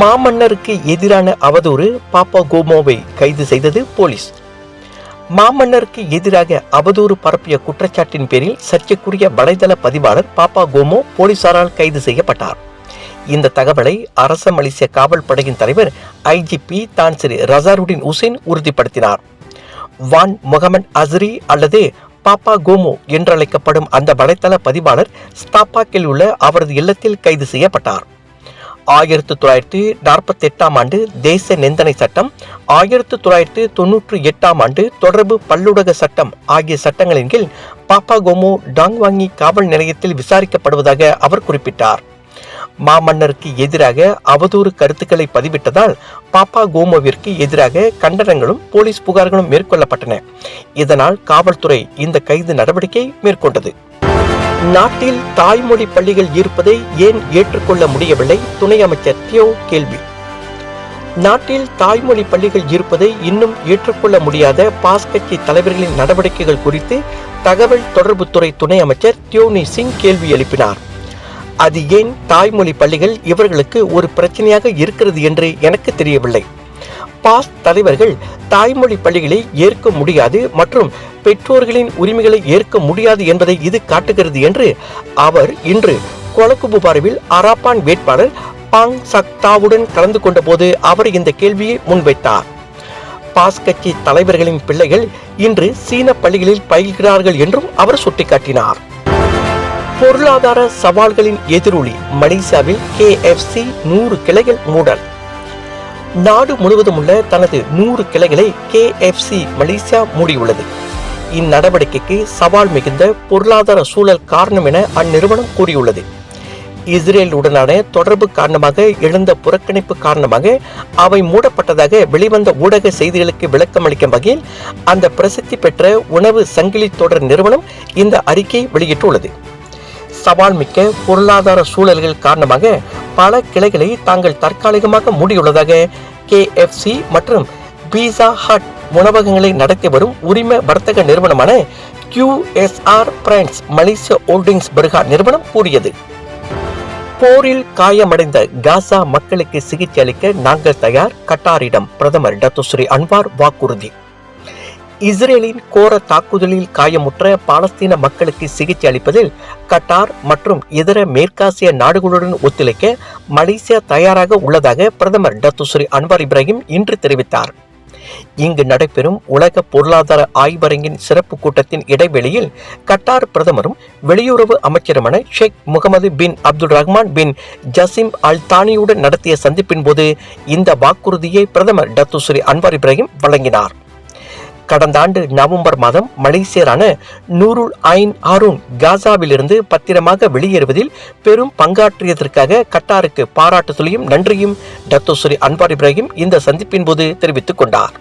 மாமன்னருக்கு எதிரான அவதூறு பாப்பா கோமோவை கைது செய்தது போலீஸ். மாமன்னருக்கு எதிராக அவதூறு பரப்பிய குற்றச்சாட்டின் பேரில் சர்ச்சைக்குரிய வலைதள பதிவாளர் பாப்பா கோமோ போலீசாரால் கைது செய்யப்பட்டார். இந்த தகவலை அரச மலேசிய காவல் படையின் தலைவர் ஐஜிபி தான்சிரி ரசாருடின் உசேன் உறுதிப்படுத்தினார். வான் முகமது அஸ்ரி அல்லது பாப்பா கோமோ என்றழைக்கப்படும் அந்த வலைத்தள பதிவாளர் ஸ்தாப்பாக்கில் உள்ள அவரது இல்லத்தில் கைது செய்யப்பட்டார். ஆயிரத்து தொள்ளாயிரத்தி நாற்பத்தி எட்டாம் ஆண்டு தேச நிந்தனை சட்டம் ஆயிரத்து தொள்ளாயிரத்து தொன்னூற்றி எட்டாம் ஆண்டு தொடர்பு பல்லுடக சட்டம் ஆகிய சட்டங்களின் கீழ் பாப்பா கோமோ டாங்வாங்கி காவல் நிலையத்தில் விசாரிக்கப்படுவதாக அவர் குறிப்பிட்டார். மாமன்னருக்கு எதிராக அவதூறு கருத்துக்களை பதிவிட்டதால் பாப்பா கோமோவிற்கு எதிராக கண்டனங்களும் போலீஸ் புகார்களும் மேற்கொள்ளப்பட்டன. இதனால் காவல்துறை இந்த கைது நடவடிக்கை மேற்கொண்டது. நாட்டில் தாய்மொழி பள்ளிகள் இருப்பதை ஏன் ஏற்றுக்கொள்ள முடியவில்லை? துணை அமைச்சர் தியோ கேள்வி. நாட்டில் தாய்மொழி பள்ளிகள் இருப்பதை இன்னும் ஏற்றுக்கொள்ள முடியாத பாஸ் கட்சி தலைவர்களின் நடவடிக்கைகள் குறித்து தகவல் தொடர்புத்துறை துணை அமைச்சர் தியோனி சிங் கேள்வி எழுப்பினார். அது ஏன் தாய்மொழி பள்ளிகள் இவர்களுக்கு ஒரு பிரச்சனையாக இருக்கிறது என்று எனக்கு தெரியவில்லை. பாஸ் தலைவர்கள் தாய்மொழி பள்ளிகளை ஏற்க முடியாது மற்றும் பெற்றோர்களின் உரிமைகளை ஏற்க முடியாது என்பதை இது காட்டுகிறது என்று அவர் இன்று கொலக்குபுபாருவில் அராப்பான் வேட்பாளர் பாங் சக்தாவுடன் கலந்து கொண்டபோது அவர் இந்த கேள்வியை முன்வைத்தார். பாஸ் கட்சி தலைவர்களின் பிள்ளைகள் இன்று சீன பள்ளிகளில் பயில்கிறார்கள் என்றும் அவர் சுட்டிக்காட்டினார். பொருளாதார சவால்களின் எதிரொலி மலேசியாவில் கேஎஃப்சி நூறு கிளைகள் மூடல். நாடு முழுவதும் உள்ள தனது நூறு கிளைகளை கேஎஃப்சி மலேசியா மூடியுள்ளது. இந்நடவடிக்கைக்கு சவால் மிகுந்த பொருளாதார சூழல் காரணம் என அந்நிறுவனம் கூறியுள்ளது. இஸ்ரேலுடனான தொடர்பு காரணமாக எழுந்த புறக்கணிப்பு காரணமாக அவை மூடப்பட்டதாக வெளிவந்த ஊடக செய்திகளுக்கு விளக்கம் அளிக்கும் வகையில் அந்த பிரசித்தி பெற்ற உணவு சங்கிலி தொடர் நிறுவனம் இந்த அறிக்கையை வெளியிட்டுள்ளது. சவால் மிக்க பொருளாதார சூழல்கள் காரணமாக பல கிளைகளை தாங்கள் தற்காலிகமாக மூடியுள்ளதாக கேஎஃப்சி மற்றும் பீசா ஹட் உணவகங்களை நடத்தி வரும் உரிம வர்த்தக நிறுவனமான கியூஎஸ்ஆர் பிரான்ஸ் மலேசிய ஹோல்டிங்ஸ் பெர்கா நிறுவனம் கூறியது. போரில் காயமடைந்த காசா மக்களுக்கு சிகிச்சை அளிக்க நாங்கள் தயார். கட்டாரிடம் பிரதமர் டத்துஸ்ரீ அன்வார் வாக்குறுதி. இஸ்ரேலின் கோர தாக்குதலில் காயமுற்ற பாலஸ்தீன மக்களுக்கு சிகிச்சை அளிப்பதில் கட்டார் மற்றும் இதர மேற்காசிய நாடுகளுடன் ஒத்துழைக்க மலேசியா தயாராக உள்ளதாக பிரதமர் டத்துஸ்ரீ அன்வார் இப்ராஹிம் இன்று தெரிவித்தார். இங்கு நடைபெறும் உலக பொருளாதார ஆய்வரங்கின் சிறப்பு கூட்டத்தின் இடைவெளியில் கட்டார் பிரதமரும் வெளியுறவு அமைச்சருமான ஷேக் முகமது பின் அப்துல் ரஹ்மான் பின் ஜசிம் அல் தானியுடன் நடத்திய சந்திப்பின் போது இந்த வாக்குறுதியை பிரதமர் டத்துஸ்ரீ அன்வார் இப்ராஹிம் வழங்கினார். கடந்த ஆண்டு நவம்பர் மாதம் மலேசியரான நூருல் ஐன் ஹாரூன் காசாவிலிருந்து பத்திரமாக வெளியேறுவதில் பெரும் பங்காற்றியதற்காக கட்டாருக்கு பாராட்டுதலையும் நன்றியும். டத்தோஸ்ரீ அன்வார் இப்ராஹிம் இந்த சந்திப்பின் போது தெரிவித்துக் கொண்டார்.